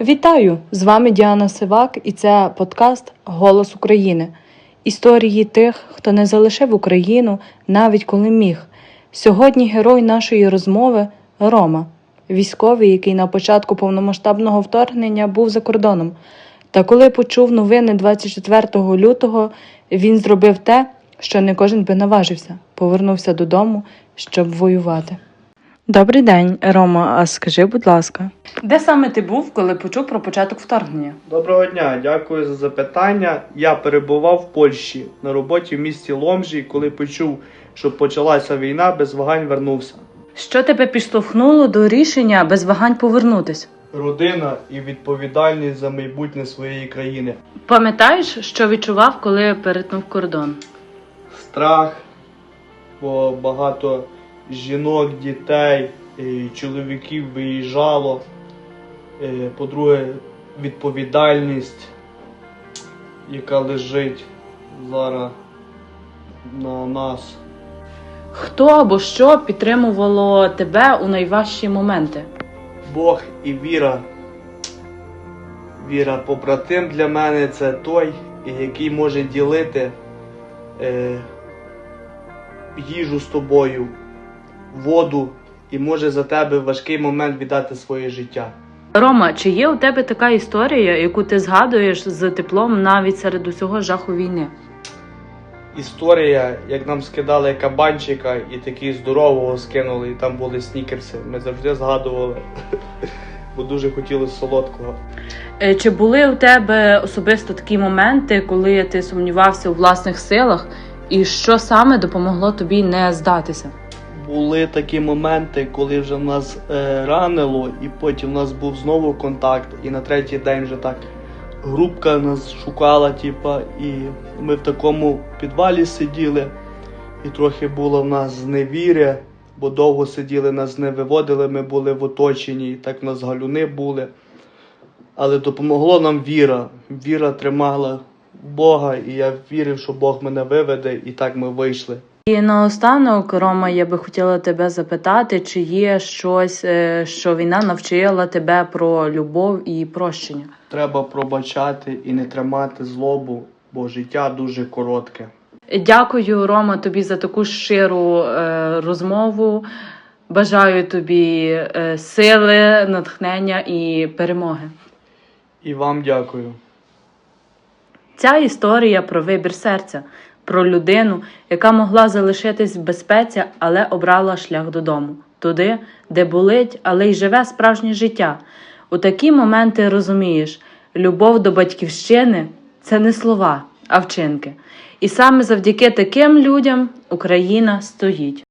Вітаю! З вами Діана Сивак, і це подкаст Голос України. Історії тих, хто не залишив Україну навіть коли міг. Сьогодні герой нашої розмови Рома, військовий, який на початку повномасштабного вторгнення був за кордоном. Та коли почув новини 24 лютого, він зробив те, що не кожен би наважився, повернувся додому, щоб воювати. Добрий день, Рома. А скажи, будь ласка, де саме ти був, коли почув про початок вторгнення? Доброго дня, дякую за запитання. Я перебував в Польщі на роботі в місті Ломжі. Коли почув, що почалася війна, без вагань вернувся. Що тебе підштовхнуло до рішення без вагань повернутись? Родина і відповідальність за майбутнє своєї країни. Пам'ятаєш, що відчував, коли перетнув кордон? Страх, бо багато жінок, дітей, чоловіків виїжджало. Е, По-друге, відповідальність, яка лежить зараз на нас. Хто або що підтримувало тебе у найважчі моменти? Бог і віра. Віра побратим для мене це той, який може ділити е, їжу з тобою, воду і може за тебе в важкий момент віддати своє життя. Рома, чи є у тебе така історія, яку ти згадуєш з теплом навіть серед усього жаху війни? Історія, як нам скидали кабанчика і такий здорового скинули, і там були снікерси. Ми завжди згадували, бо дуже хотіли солодкого. Е, Чи були у тебе особисто такі моменти, коли ти сумнівався у власних силах, і що саме допомогло тобі не здатися? Були такі моменти, коли вже нас е, ранило, і потім в нас був знову контакт, і на третій день вже так групка нас шукала, типа, і ми в такому підвалі сиділи, і трохи було в нас зневіря, бо довго сиділи, нас не виводили, ми були в оточенні, і так в нас галюни були. Але допомогло нам віра. Віра тримала Бога, і я вірив, що Бог мене виведе, і так ми вийшли. І наостанок, Рома, я би хотіла тебе запитати, чи є щось, е, що війна навчила тебе про любов і прощення? Треба пробачати і не тримати злобу, бо життя дуже коротке. Дякую, Рома, тобі за таку щиру е, розмову. Бажаю тобі е, сили, натхнення і перемоги. І вам дякую. Ця історія про вибір серця, про людину, яка могла залишитись в безпеці, але обрала шлях додому, туди, де болить, але й живе справжнє життя. У такі моменти розумієш, любов до батьківщини це не слова, а вчинки. І саме завдяки таким людям Україна стоїть.